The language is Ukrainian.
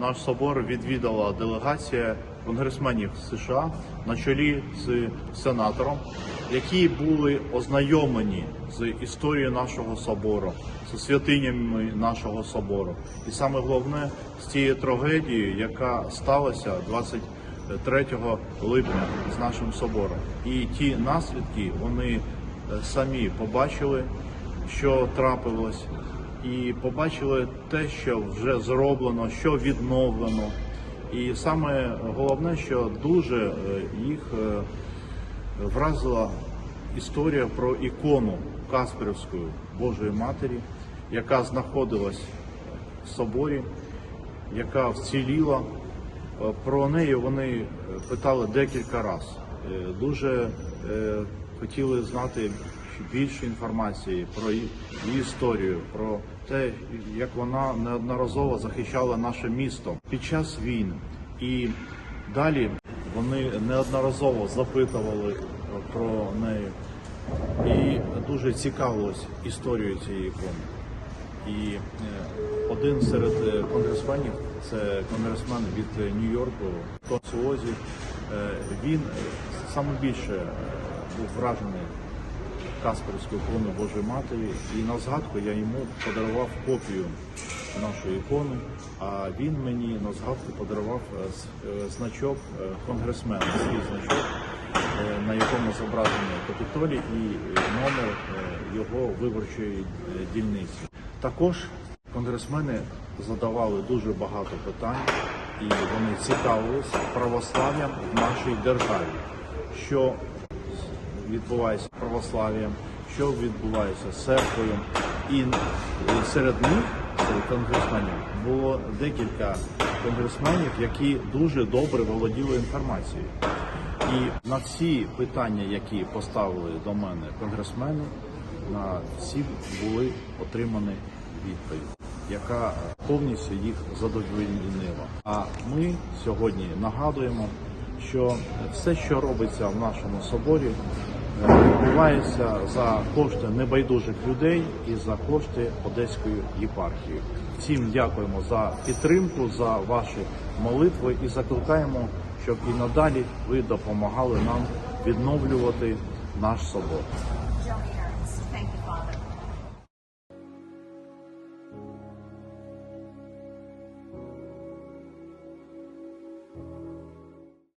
Наш собор відвідала делегація конгресменів США на чолі з сенатором, які були ознайомлені з історією нашого собору, з святинями нашого собору, і саме головне з тією трагедією, яка сталася 23 липня з нашим собором. І ті наслідки вони е, самі побачили, що трапилось, і побачили те, що вже зроблено, що відновлено. І саме головне, що дуже е, їх е, вразила історія про ікону Касперівської Божої Матері, яка знаходилась в соборі, яка вціліла. Е, Про неї вони питали декілька разів. Дуже хотіли знати більше інформації про її історію, про те, як вона неодноразово захищала наше місто під час війн. І далі вони неодноразово запитували про неї і дуже цікавились історією цієї ікони. І е, один серед е, конгресменів, це конгресмен від Нью-Йорку, Консуозі, е, він саме більше був вражений Касперською іконою Божої Матері. І на згадку я йому подарував копію нашої ікони, а він мені на згадку подарував е, е, значок е, конгресмена, свій значок, на якому зображений Капітолій і номер його виборчої дільниці. Також конгресмени задавали дуже багато питань, і вони цікавились православ'ям в нашій державі. Що відбувається православ'ям, що відбувається з церквою. І серед них, серед конгресменів, було декілька конгресменів, які дуже добре володіли інформацією. І на всі питання, які поставили до мене конгресмени, на всі були отримані відповідь, яка повністю їх задовольнила. А ми сьогодні нагадуємо, що все, що робиться в нашому соборі, відбувається за кошти небайдужих людей і за кошти Одеської єпархії. Всім дякуємо за підтримку, за ваші молитви і закликаємо, щоб і надалі ви допомагали нам відновлювати наш собор.